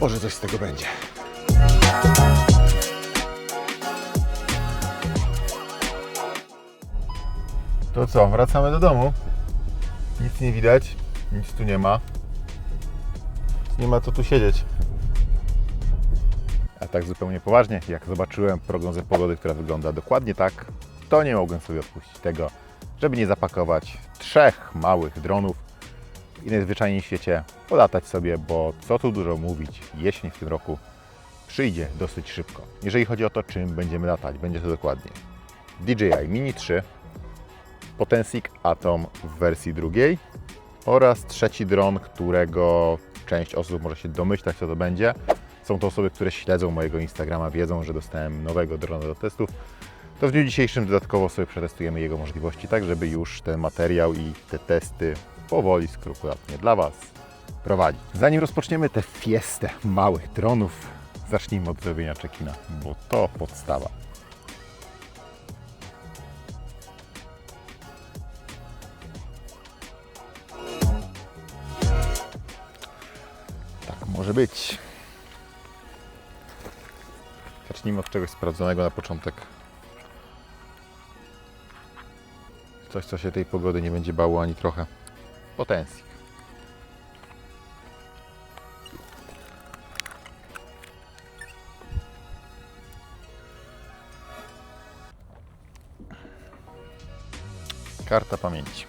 Może coś z tego będzie. To co, wracamy do domu. Nic nie widać, nic tu nie ma. Nie ma co tu siedzieć. A tak zupełnie poważnie, jak zobaczyłem prognozę pogody, która wygląda dokładnie tak, to nie mogłem sobie odpuścić tego, żeby nie zapakować trzech małych dronów i najzwyczajniej w świecie polatać sobie, bo co tu dużo mówić, jesień w tym roku przyjdzie dosyć szybko. Jeżeli chodzi o to, czym będziemy latać, będzie to dokładnie DJI Mini 3, Potensic Atom w wersji drugiej oraz trzeci dron, którego część osób może się domyślać, co to będzie. Są to osoby, które śledzą mojego Instagrama, wiedzą, że dostałem nowego drona do testów. To w dniu dzisiejszym dodatkowo sobie przetestujemy jego możliwości, tak żeby już ten materiał i te testy powoli, skrupulatnie dla Was prowadzić. Zanim rozpoczniemy tę fiestę małych dronów, zacznijmy od zrobienia check-ina, bo to podstawa. Tak może być. Zacznijmy od czegoś sprawdzonego na początek. Coś, co się tej pogody nie będzie bało ani trochę. Potensji. Karta pamięci.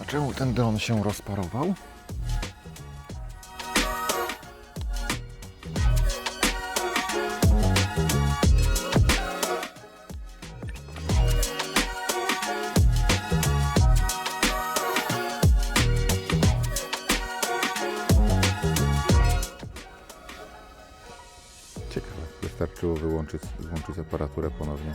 A czemu ten dron się rozparował? Wystarczyło wyłączyć, włączyć aparaturę ponownie.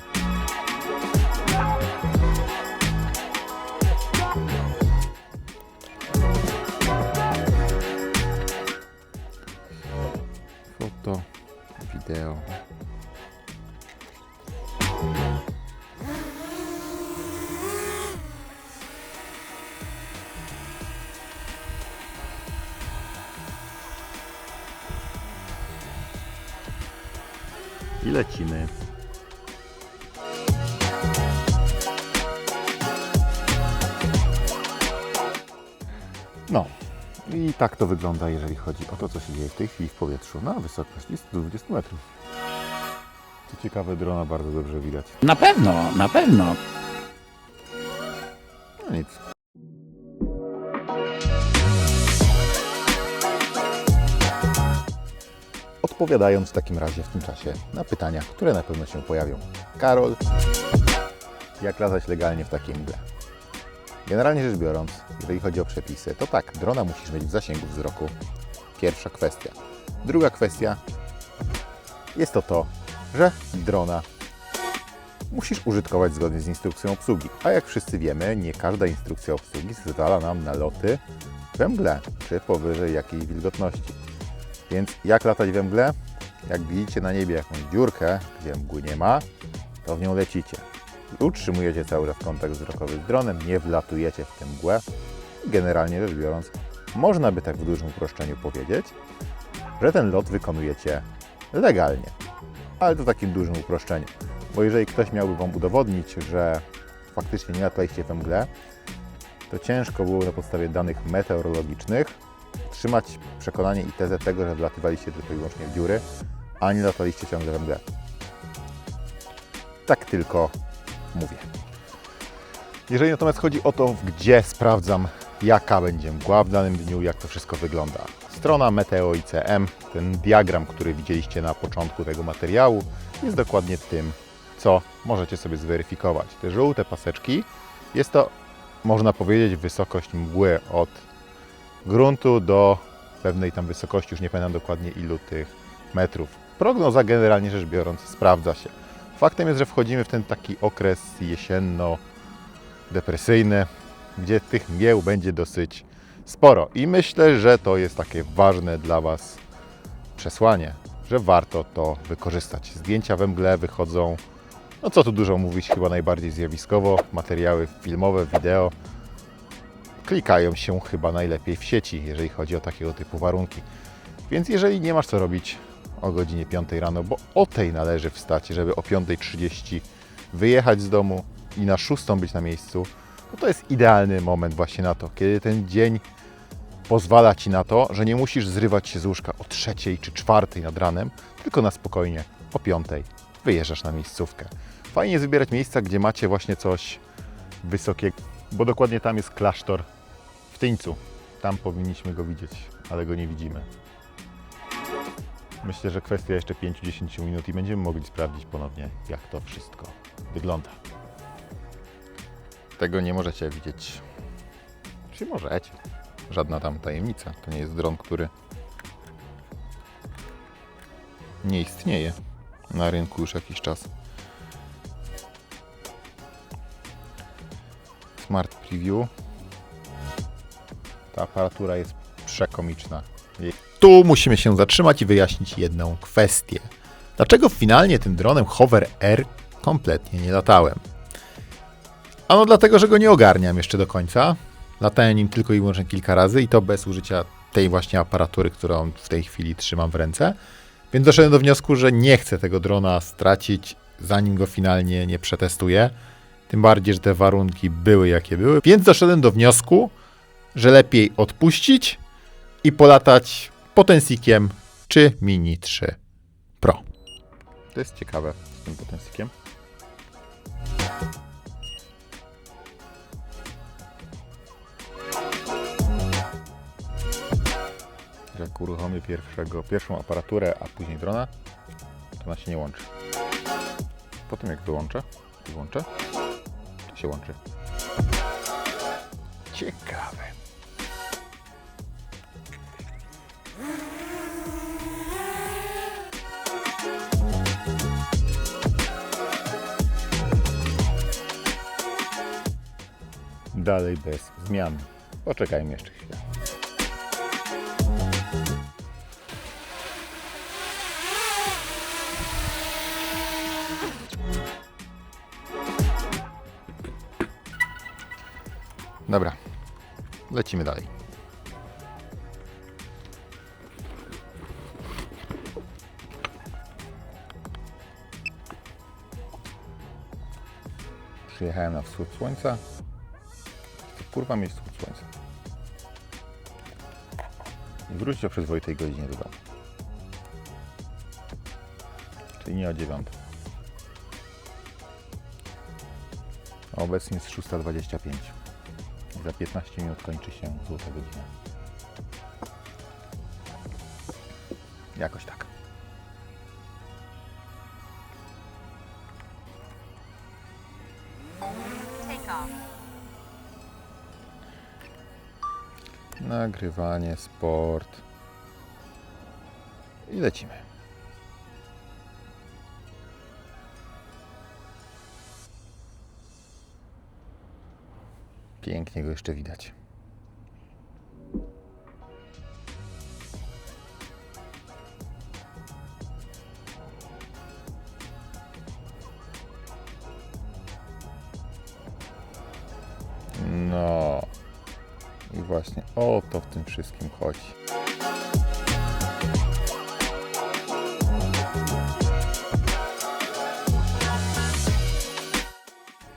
Lecimy. No, i tak to wygląda, jeżeli chodzi o to, co się dzieje w tej chwili w powietrzu na wysokości 120 metrów. Co ciekawe, drona bardzo dobrze widać. Na pewno, na pewno. No nic. Odpowiadając w takim razie w tym czasie na pytania, które na pewno się pojawią. Karol, jak latać legalnie w takiej mgle? Generalnie rzecz biorąc, jeżeli chodzi o przepisy, to tak, drona musisz mieć w zasięgu wzroku. Pierwsza kwestia. Druga kwestia jest to to, że drona musisz użytkować zgodnie z instrukcją obsługi. A jak wszyscy wiemy, nie każda instrukcja obsługi zezwala nam na loty we mgle, czy powyżej jakiejś wilgotności. Więc jak latać we mgle? Jak widzicie na niebie jakąś dziurkę, gdzie mgły nie ma, to w nią lecicie. Utrzymujecie cały czas kontakt wzrokowy z dronem, nie wlatujecie w tę mgłę. Generalnie rzecz biorąc, można by tak w dużym uproszczeniu powiedzieć, że ten lot wykonujecie legalnie. Ale to takim dużym uproszczeniu. Bo jeżeli ktoś miałby Wam udowodnić, że faktycznie nie lataliście we mgle, to ciężko było na podstawie danych meteorologicznych trzymać przekonanie i tezę tego, że wlatywaliście tylko i wyłącznie w dziury, a nie lataliście ciągle we mgle. Tak tylko mówię. Jeżeli natomiast chodzi o to, gdzie sprawdzam, jaka będzie mgła w danym dniu, jak to wszystko wygląda. Strona Meteo ICM, ten diagram, który widzieliście na początku tego materiału, jest dokładnie tym, co możecie sobie zweryfikować. Te żółte paseczki jest to, można powiedzieć, wysokość mgły od gruntu do pewnej tam wysokości, już nie pamiętam dokładnie ilu tych metrów. Prognoza generalnie rzecz biorąc sprawdza się. Faktem jest, że wchodzimy w ten taki okres jesienno-depresyjny, gdzie tych mgieł będzie dosyć sporo. I myślę, że to jest takie ważne dla Was przesłanie, że warto to wykorzystać. Zdjęcia we mgle wychodzą, no co tu dużo mówić, chyba najbardziej zjawiskowo. Materiały filmowe, wideo klikają się chyba najlepiej w sieci, jeżeli chodzi o takiego typu warunki. Więc jeżeli nie masz co robić o godzinie 5 rano, bo o tej należy wstać, żeby o 5.30 wyjechać z domu i na 6 być na miejscu, no to jest idealny moment właśnie na to, kiedy ten dzień pozwala Ci na to, że nie musisz zrywać się z łóżka o 3 czy 4 nad ranem, tylko na spokojnie o 5 wyjeżdżasz na miejscówkę. Fajnie jest wybierać miejsca, gdzie macie właśnie coś wysokiego, bo dokładnie tam jest klasztor w Tyńcu. Tam powinniśmy go widzieć, ale go nie widzimy. Myślę, że kwestia jeszcze 5-10 minut i będziemy mogli sprawdzić ponownie, jak to wszystko wygląda. Tego nie możecie widzieć. Czy możecie? Żadna tam tajemnica. To nie jest dron, który nie istnieje na rynku już jakiś czas. Smart Preview. Ta aparatura jest przekomiczna. Tu musimy się zatrzymać i wyjaśnić jedną kwestię. Dlaczego finalnie tym dronem Hover R kompletnie nie latałem? Ano dlatego, że go nie ogarniam jeszcze do końca. Latałem nim tylko i wyłącznie kilka razy i to bez użycia tej właśnie aparatury, którą w tej chwili trzymam w ręce. Więc doszedłem do wniosku, że nie chcę tego drona stracić, zanim go finalnie nie przetestuję. Tym bardziej, że te warunki były jakie były. Więc doszedłem do wniosku, że lepiej odpuścić i polatać Potensikiem czy Mini 3 Pro. To jest ciekawe z tym Potensikiem. Jak uruchomię pierwszego, pierwszą aparaturę, a później drona, to ona się nie łączy. Potem jak wyłączę i włączę, to się łączy. Ciekawe. Dalej bez zmian. Poczekajmy jeszcze chwilę. Dobra, lecimy dalej. Przyjechałem na wschód słońca. Kurwa mieć wschód słońca. I wrócić o przyzwoitej godzinie do domu. Czyli nie o dziewiątej. A Obecnie jest 6.25. I Za 15 minut kończy się złota godzina. Jakoś tak. Nagrywanie, sport. I lecimy. Pięknie go jeszcze widać. O to w tym wszystkim chodzi.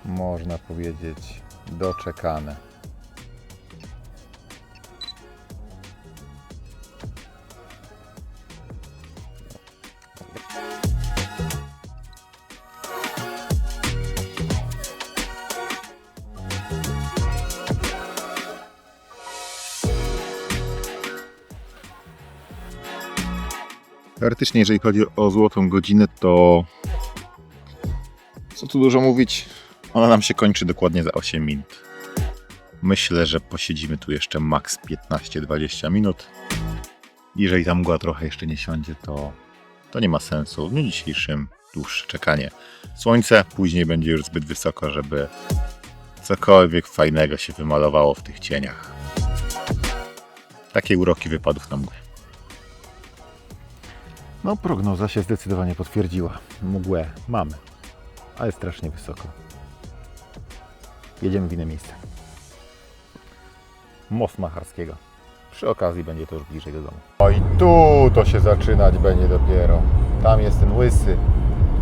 Można powiedzieć doczekane. Teoretycznie, jeżeli chodzi o złotą godzinę, to co tu dużo mówić, ona nam się kończy dokładnie za 8 minut. Myślę, że posiedzimy tu jeszcze maks 15-20 minut. Jeżeli ta mgła trochę jeszcze nie siądzie, to, to nie ma sensu. W dniu dzisiejszym dłuższe czekanie. Słońce później będzie już zbyt wysoko, żeby cokolwiek fajnego się wymalowało w tych cieniach. takie uroki wypadów na mgłę. No, prognoza się zdecydowanie potwierdziła. Mgłę mamy, ale strasznie wysoko. Jedziemy w inne miejsce. Most Macharskiego. Przy okazji będzie to już bliżej do domu. O i tu to się zaczynać będzie dopiero. Tam jest ten łysy.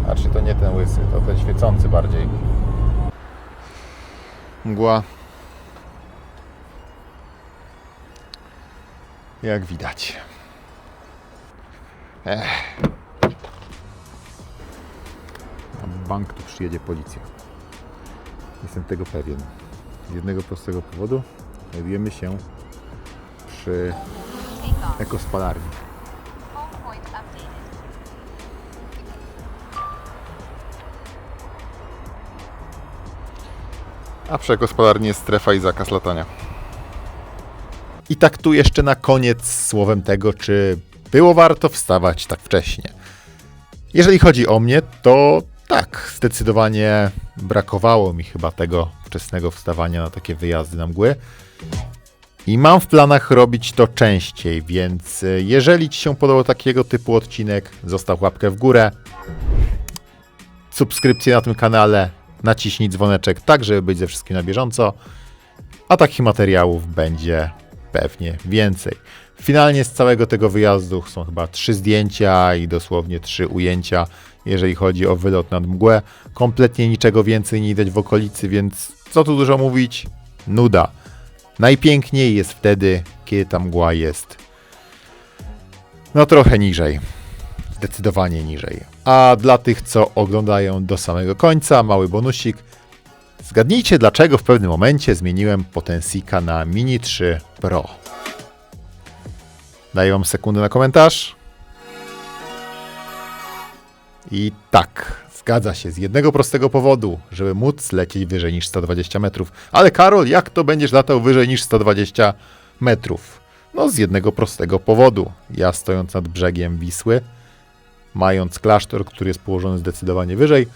A czy to nie ten łysy, to ten świecący bardziej. Mgła. Jak widać. Ech. Na bank tu przyjedzie policja. Jestem tego pewien. Z jednego prostego powodu znajdujemy się przy ekospalarni. A przy ekospalarni jest strefa i zakaz latania. I tak tu jeszcze na koniec słowem tego, czy było warto wstawać tak wcześnie. Jeżeli chodzi o mnie, to tak, zdecydowanie brakowało mi chyba tego wczesnego wstawania na takie wyjazdy na mgły. I mam w planach robić to częściej, więc y, jeżeli Ci się podobał takiego typu odcinek, zostaw łapkę w górę, subskrypcję na tym kanale, naciśnij dzwoneczek, tak żeby być ze wszystkim na bieżąco, a takich materiałów będzie pewnie więcej. Finalnie z całego tego wyjazdu są chyba trzy zdjęcia i dosłownie trzy ujęcia, jeżeli chodzi o wylot nad mgłę. Kompletnie niczego więcej nie widać w okolicy, więc co tu dużo mówić? Nuda. Najpiękniej jest wtedy, kiedy ta mgła jest no trochę niżej. Zdecydowanie niżej. A dla tych, co oglądają do samego końca, mały bonusik. Zgadnijcie, dlaczego w pewnym momencie zmieniłem Potensika na Mini 3 Pro. Daję wam sekundę na komentarz. I tak, zgadza się, z jednego prostego powodu, żeby móc lecieć wyżej niż 120 metrów. Ale Karol, jak to będziesz latał wyżej niż 120 metrów? No z jednego prostego powodu. Ja stojąc nad brzegiem Wisły, mając klasztor, który jest położony zdecydowanie wyżej,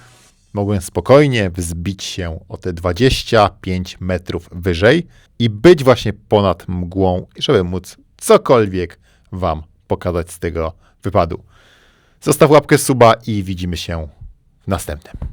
mogłem spokojnie wzbić się o te 25 metrów wyżej i być właśnie ponad mgłą, żeby móc cokolwiek Wam pokazać z tego wypadu. Zostaw łapkę suba i widzimy się w następnym.